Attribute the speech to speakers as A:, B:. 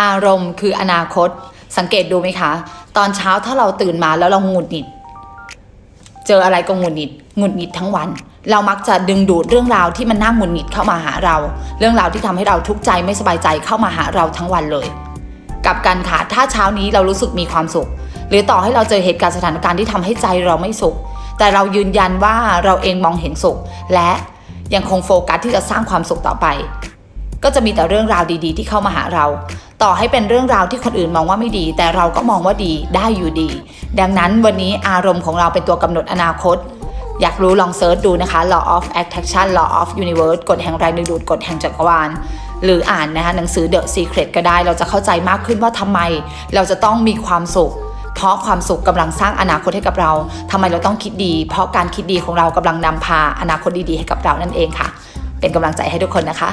A: อารมณ์คืออนาคต สังเกตดูไหมคะ ตอนเช้าถ้าเราตื่นมาแล้วเราหงุดหงิด เจออะไรก็หงุดหงิดหงุดหงิดทั้งวัน เรามักจะดึงดูดเรื่องราวที่มันน่าหงุดหงิดเข้ามาหาเรา เรื่องราวที่ทำให้เราทุกข์ใจไม่สบายใจเข้ามาหาเราทั้งวันเลยกับกันค่ะถ้าเช้านี้เรารู้สึกมีความสุข หรือต่อให้เราเจอเหตุการณ์สถานการณ์ที่ทำให้ใจเราไม่สุข แต่เรายืนยันว่าเราเองมองเห็นสุข และยังคงโฟกัสที่จะสร้างความสุขต่อไป ก็จะมีแต่เรื่องราวดีๆ ที่เข้ามาหาเรา ต่อให้เป็นเรื่องราวที่คนอื่นมองว่าไม่ดี แต่เราก็มองว่าดีได้อยู่ดี ดังนั้นวันนี้อารมณ์ของเราเป็นตัวกำหนดอนาคต อยากรู้ลองเซิร์ชดูนะคะ law of attraction law of universe กฎแห่งแรงดึงดูดกฎแห่งจักรวาลหรืออ่านนะคะหนังสือ The Secret ก็ได้ เราจะเข้าใจมากขึ้นว่าทำไมเราจะต้องมีความสุข เพราะความสุขกำลังสร้างอนาคตให้กับเรา ทำไมเราต้องคิดดี เพราะการคิดดีของเรากำลังนำพาอนาคตดีๆให้กับเรานั่นเองค่ะ เป็นกำลังใจให้ทุกคนนะคะ